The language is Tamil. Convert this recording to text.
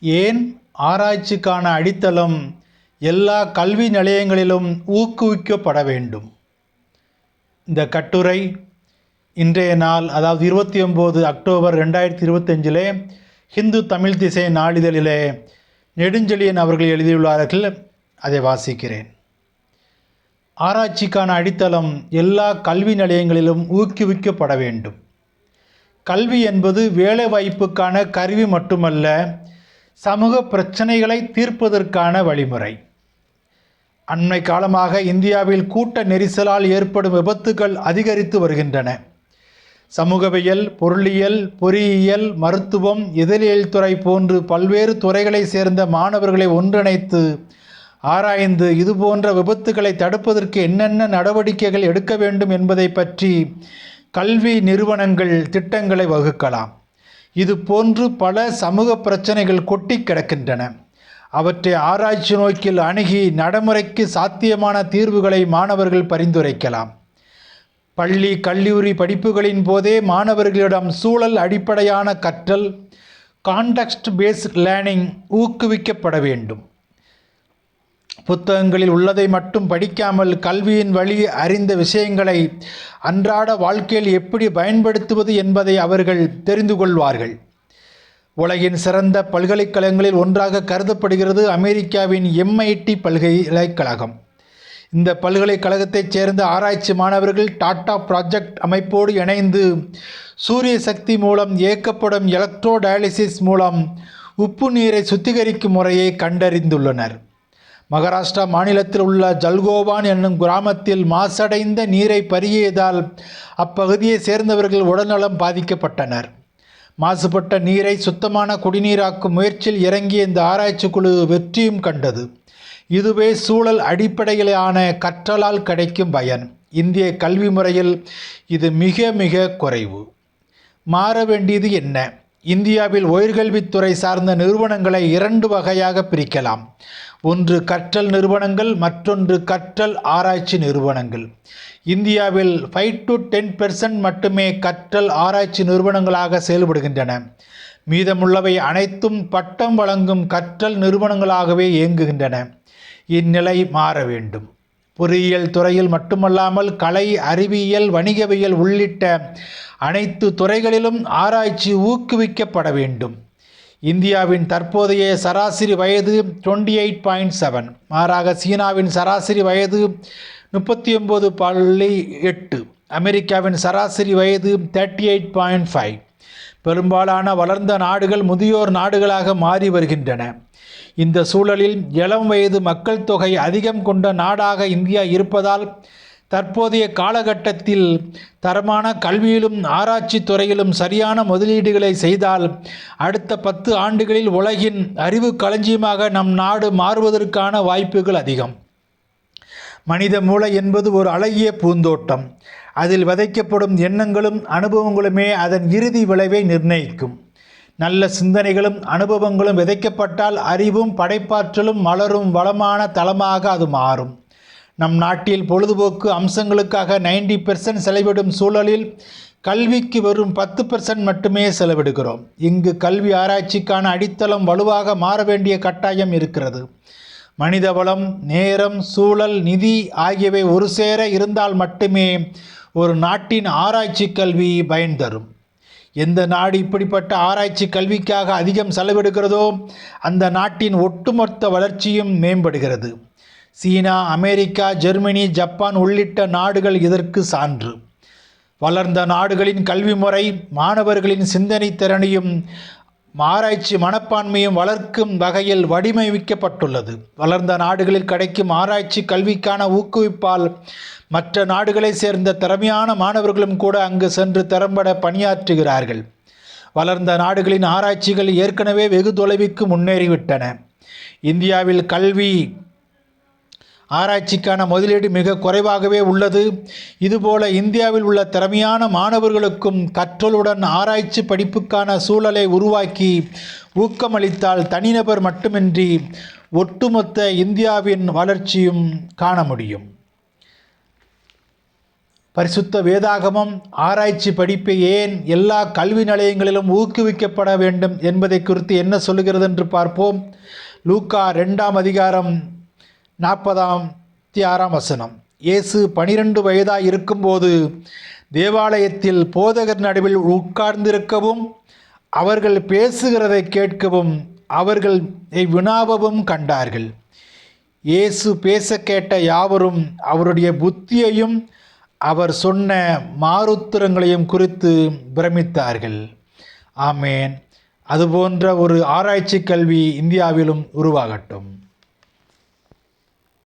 ஏன் ஆராய்ச்சிக்கான அடித்தளம் எல்லா கல்வி நிலையங்களிலும் ஊக்குவிக்கப்பட வேண்டும்? இந்த கட்டுரை இன்றைய நாள் அதாவது இருபத்தி ஒம்பது அக்டோபர் ரெண்டாயிரத்தி இருபத்தஞ்சிலே ஹிந்து தமிழ் திசை நாளிதழிலே நெடுஞ்செழியன் அவர்கள் எழுதியுள்ளார்கள். அதை வாசிக்கிறேன். ஆராய்ச்சிக்கான அடித்தளம் எல்லா கல்வி நிலையங்களிலும் ஊக்குவிக்கப்பட வேண்டும். கல்வி என்பது வேலைவாய்ப்புக்கான கருவி மட்டுமல்ல சமூக பிரச்சனைகளை தீர்ப்பதற்கான வழிமுறை. அண்மை காலமாக இந்தியாவில் கூட்ட நெரிசலால் ஏற்படும் விபத்துகள் அதிகரித்து வருகின்றன. சமூகவியல் பொருளியல் பொறியியல் மருத்துவம் இதழியல் துறை போன்று பல்வேறு துறைகளை சேர்ந்த மாணவர்களை ஒன்றிணைத்து ஆராய்ந்து இதுபோன்ற விபத்துகளை தடுப்பதற்கு என்னென்ன நடவடிக்கைகள் எடுக்க வேண்டும் என்பதை பற்றி கல்வி நிறுவனங்கள் திட்டங்களை வகுக்கலாம். இது போன்று பல சமூக பிரச்சனைகள் கொட்டி கிடக்கின்றன. அவற்றை ஆராய்ச்சி நோக்கில் அணுகி நடைமுறைக்கு சாத்தியமான தீர்வுகளை மாணவர்கள் பரிந்துரைக்கலாம். பள்ளி கல்லூரி படிப்புகளின் போதே மாணவர்களிடம் சூழல் அடிப்படையான கற்றல் கான்டெக்ஸ்ட் பேஸ்ட் லேர்னிங் ஊக்குவிக்கப்பட வேண்டும். புத்தகங்களில் உள்ளதை மட்டும் படிக்காமல் கல்வியின் வழி அறிந்த விஷயங்களை அன்றாட வாழ்க்கையில் எப்படி பயன்படுத்துவது என்பதை அவர்கள் தெரிந்து கொள்வார்கள். உலகின் சிறந்த பல்கலைக்கழகங்களில் ஒன்றாக கருதப்படுகிறது அமெரிக்காவின் எம்ஐடி பல்கலைக்கழகம். இந்த பல்கலைக்கழகத்தைச் சேர்ந்த ஆராய்ச்சி மாணவர்கள் டாடா ப்ராஜெக்ட் அமைப்போடு இணைந்து சூரிய சக்தி மூலம் இயக்கப்படும் எலக்ட்ரோ டயாலிசிஸ் மூலம் உப்பு நீரை சுத்திகரிக்கும் முறையை கண்டறிந்துள்ளனர். மகாராஷ்டிரா மாநிலத்தில் உள்ள ஜல்கோவான் என்னும் கிராமத்தில் மாசடைந்த நீரை பருகியதால் அப்பகுதியை சேர்ந்தவர்கள் உடல்நலம் பாதிக்கப்பட்டனர். மாசுபட்ட நீரை சுத்தமான குடிநீராக்கும் முயற்சியில் இறங்கிய இந்த ஆராய்ச்சி குழு வெற்றியும் கண்டது. இதுவே சூழல் அடிப்படையிலான கற்றலால் கிடைக்கும் பயன். இந்திய கல்வி முறையில் இது மிக மிக குறைவு. மாற வேண்டியது என்ன? இந்தியாவில் உயர்கல்வித்துறை சார்ந்த நிறுவனங்களை இரண்டு வகையாக பிரிக்கலாம். ஒன்று கற்றல் நிறுவனங்கள் மற்றொன்று கற்றல் ஆராய்ச்சி நிறுவனங்கள். இந்தியாவில் ஃபைவ் டு டென் பெர்சன்ட் மட்டுமே கற்றல் ஆராய்ச்சி நிறுவனங்களாக செயல்படுகின்றன. மீதமுள்ளவை அனைத்தும் பட்டம் வழங்கும் கற்றல் நிறுவனங்களாகவே இயங்குகின்றன. இந்நிலை மாற வேண்டும். பொறியியல் துறையில் மட்டுமல்லாமல் கலை அறிவியல் வணிகவியல் உள்ளிட்ட அனைத்து துறைகளிலும் ஆராய்ச்சி ஊக்குவிக்கப்பட வேண்டும். இந்தியாவின் தற்போதைய சராசரி வயது டுவெண்ட்டி எயிட் பாயிண்ட் செவன் மாறாக சீனாவின் சராசரி வயது முப்பத்தி ஒம்பது புள்ளி எட்டு. அமெரிக்காவின் சராசரி வயது தேர்ட்டி எயிட் பாயிண்ட் ஃபைவ் பெரும்பாலான வளர்ந்த நாடுகள் முதியோர் நாடுகளாக மாறி வருகின்றன. இந்த சூழலில் இளம் வயது மக்கள் தொகை அதிகம் கொண்ட நாடாக இந்தியா இருப்பதால் தற்போதைய காலகட்டத்தில் தரமான கல்வியிலும் ஆராய்ச்சி துறையிலும் சரியான முதலீடுகளை செய்தால் அடுத்த பத்து ஆண்டுகளில் உலகின் அறிவு களஞ்சியமாக நம் நாடு மாறுவதற்கான வாய்ப்புகள் அதிகம். மனித மூளை என்பது ஒரு அழகிய பூந்தோட்டம். அதில் விதைக்கப்படும் எண்ணங்களும் அனுபவங்களுமே அதன் இறுதி விளைவை நிர்ணயிக்கும். நல்ல சிந்தனைகளும் அனுபவங்களும் விதைக்கப்பட்டால் அறிவும் படைப்பாற்றலும் மலரும் வளமான தளமாக அது மாறும். நம் நாட்டில் பொழுதுபோக்கு அம்சங்களுக்காக நைன்டி பெர்சன்ட் செலவிடும் சூழலில் கல்விக்கு வெறும் பத்து பெர்சன்ட் மட்டுமே செலவிடுகிறோம். இங்கு கல்வி ஆராய்ச்சிக்கான அடித்தளம் வலுவாக மாற வேண்டிய கட்டாயம் இருக்கிறது. மனிதவளம் நேரம் சூழல் நிதி ஆகியவை ஒரு சேர இருந்தால் மட்டுமே ஒரு நாட்டின் ஆராய்ச்சி கல்வி பயன் தரும். எந்த நாடு இப்படிப்பட்ட ஆராய்ச்சி கல்விக்காக அதிகம் செலவிடுகிறதோ அந்த நாட்டின் ஒட்டுமொத்த வளர்ச்சியும் மேம்படுகிறது. சீனா அமெரிக்கா ஜெர்மனி ஜப்பான் உள்ளிட்ட நாடுகள் இதற்கு சான்று. வளர்ந்த நாடுகளின் கல்வி முறை மாணவர்களின் சிந்தனை திறனையும் ஆராய்ச்சி மனப்பான்மையும் வளர்க்கும் வகையில் வடிவமைக்கப்பட்டுள்ளது. வளர்ந்த நாடுகளில் கிடைக்கும் ஆராய்ச்சி கல்விக்கான ஊக்குவிப்பால் மற்ற நாடுகளைச் சேர்ந்த திறமையான மாணவர்களும் கூட அங்கு சென்று திறம்பட பணியாற்றுகிறார்கள். வளர்ந்த நாடுகளின் ஆராய்ச்சிகள் ஏற்கனவே வெகு தொலைவுக்கு முன்னேறிவிட்டன. இந்தியாவில் கல்வி ஆராய்ச்சிக்கான முதலீடு மிக குறைவாகவே உள்ளது. இதுபோல இந்தியாவில் உள்ள திறமையான மாணவர்களுக்கும் கற்றலுடன் ஆராய்ச்சி படிப்புக்கான சூழலை உருவாக்கி ஊக்கமளித்தால் தனிநபர் மட்டுமின்றி ஒட்டுமொத்த இந்தியாவின் வளர்ச்சியும் காண முடியும். பரிசுத்த வேதாகமம் ஆராய்ச்சி படிப்பை ஏன் எல்லா கல்வி நிலையங்களிலும் ஊக்குவிக்கப்பட வேண்டும் என்பதை குறித்து என்ன சொல்லுகிறது என்று பார்ப்போம். லூக்கா ரெண்டாம் அதிகாரம் நாற்பதாம் ஆறாம் வசனம். இயேசு பனிரெண்டு வயதாக இருக்கும்போது தேவாலயத்தில் போதகர் நடுவில் உட்கார்ந்திருக்கவும் அவர்கள் பேசுகிறதை கேட்கவும் அவர்கள் வினாவவும் கண்டார்கள். இயேசு பேச கேட்ட யாவரும் அவருடைய புத்தியையும் அவர் சொன்ன மாறுத்திரங்களையும் குறித்து பிரமித்தார்கள். ஆமேன். அதுபோன்ற ஒரு ஆராய்ச்சி கல்வி இந்தியாவிலும் உருவாகட்டும்.